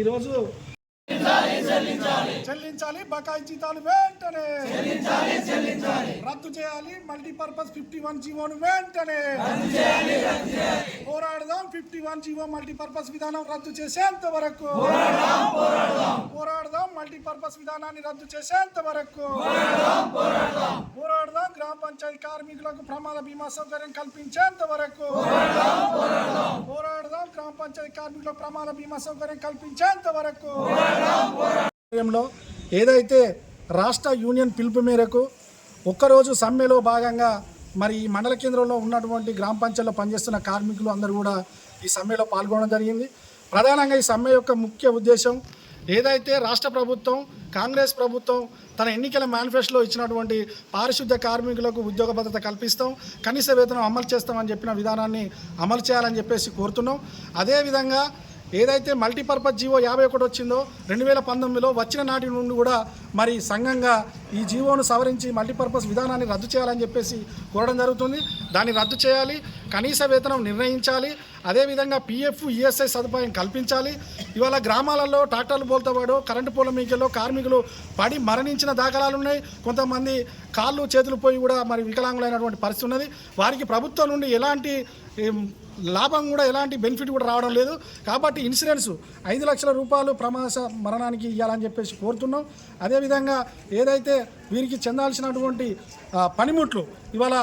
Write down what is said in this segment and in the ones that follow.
ఈరోజు చెల్లించాలి బకాయి జీతాలు వెంటనే. రద్దు చేయాలి మల్టీపర్పస్ ఫిఫ్టీ వన్ జీవోను వెంటనే. పోరాడదాం ఫిఫ్టీ వన్ జీవో మల్టీపర్పస్ విధానం రద్దు చేసేంత వరకు. పోరాడదాం మల్టీపర్పస్ విధానాన్ని రద్దు చేసేంత వరకు. పోరాడదాం గ్రామ పంచాయతీ కార్మికులకు ప్రమాద బీమా సౌకర్యం కల్పించేంత వరకు. పోరాడదాం గ్రామ పంచాయతీ కార్మికులకు ప్రమాణ బీమా సౌకర్యం కల్పించేంత వరకు ఏదైతే రాష్ట్ర యూనియన్ పిలుపు మేరకు ఒక్కరోజు సమ్మెలో భాగంగా మరి ఈ మండల కేంద్రంలో ఉన్నటువంటి గ్రామ పంచాయతీలో పనిచేస్తున్న కార్మికులు అందరూ కూడా ఈ సమ్మెలో పాల్గొనడం జరిగింది. ప్రధానంగా ఈ సమ్మె యొక్క ముఖ్య ఉద్దేశం ఏదైతే రాష్ట్ర ప్రభుత్వం కాంగ్రెస్ ప్రభుత్వం తన ఎన్నికల మేనిఫెస్టోలో ఇచ్చినటువంటి పారిశుద్ధ్య కార్మికులకు ఉద్యోగ భద్రత కల్పిస్తాం కనీస వేతనం అమలు చేస్తామని చెప్పిన విధానాన్ని అమలు చేయాలని చెప్పేసి కోరుతున్నాం. అదేవిధంగా ఏదైతే మల్టీపర్పస్ జీవో యాభై ఒకటి వచ్చిందో రెండు వేల పంతొమ్మిదిలో వచ్చిన నాటి నుండి కూడా మరి సంఘంగా ఈ జీవోను సవరించి మల్టీపర్పస్ విధానాన్ని రద్దు చేయాలని చెప్పేసి కోరడం జరుగుతుంది. దాన్ని రద్దు చేయాలి కనీస వేతనం నిర్ణయించాలి అదేవిధంగా పిఎఫ్ ఈఎస్ఐ సదుపాయం కల్పించాలి. ఇవాళ గ్రామాలలో ట్రాక్టర్లు పోల్తవాడు కరెంటు పోల మీకల్లో కార్మికులు పడి మరణించిన దాఖలాలు ఉన్నాయి. కొంతమంది కాళ్ళు చేతులు పోయి కూడా మరి వికలాంగులైనటువంటి పరిస్థితి ఉన్నది. వారికి ప్రభుత్వం నుండి ఎలాంటి లాభం కూడా ఎలాంటి బెనిఫిట్ కూడా రావడం లేదు. కాబట్టి ఇన్సూరెన్స్ ఐదు లక్షల రూపాయలు ప్రమాద మరణానికి ఇవ్వాలని చెప్పేసి కోరుతున్నాం. అదేవిధంగా ఏదైతే వీరికి చెందాల్సినటువంటి పనిముట్లు ఇవాళ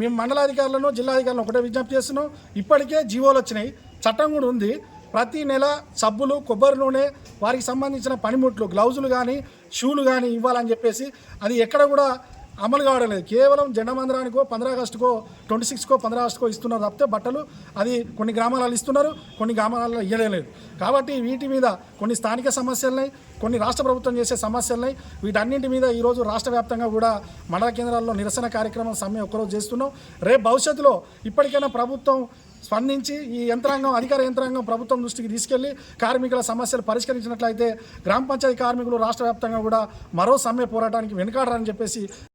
మేము మండలాధికారులను జిల్లాధికారులను ఒకటే విజ్ఞప్తి చేస్తున్నాం. ఇప్పటికే జీవోలు వచ్చినాయి. చట్టం కూడా ఉంది. ప్రతి నెల సబ్బులు కొబ్బరి నూనె వారికి సంబంధించిన పనిముట్లు గ్లౌజులు కానీ షూలు కానీ ఇవ్వాలని చెప్పేసి అది ఎక్కడ కూడా అమలు కావడం లేదు కేవలం జెండా మందిరానికో పంద్రా ఆగస్టుకో ట్వంటీ సిక్స్కో పంద్రా ఆగస్టుకో ఇస్తున్నారు తప్పితే బట్టలు అది కొన్ని గ్రామాలలో ఇస్తున్నారు కొన్ని గ్రామాలలో ఇవ్వలేదు కాబట్టి వీటి మీద కొన్ని స్థానిక సమస్యలున్నాయి కొన్ని రాష్ట్ర ప్రభుత్వం చేసే సమస్యలున్నాయి. వీటన్నింటి మీద ఈరోజు రాష్ట్ర వ్యాప్తంగా కూడా మండల కేంద్రాల్లో నిరసన కార్యక్రమం సమ్మె ఒక్కరోజు చేస్తున్నాం. రేపు భవిష్యత్తులో ఇప్పటికైనా ప్రభుత్వం స్పందించి ఈ యంత్రాంగం అధికార యంత్రాంగం ప్రభుత్వం దృష్టికి తీసుకెళ్ళి కార్మికుల సమస్యలు పరిష్కరించినట్లయితే గ్రామ పంచాయతీ కార్మికులు రాష్ట్ర వ్యాప్తంగా కూడా మరో సమ్మె పోరాటానికి వెనుకాడరని చెప్పేసి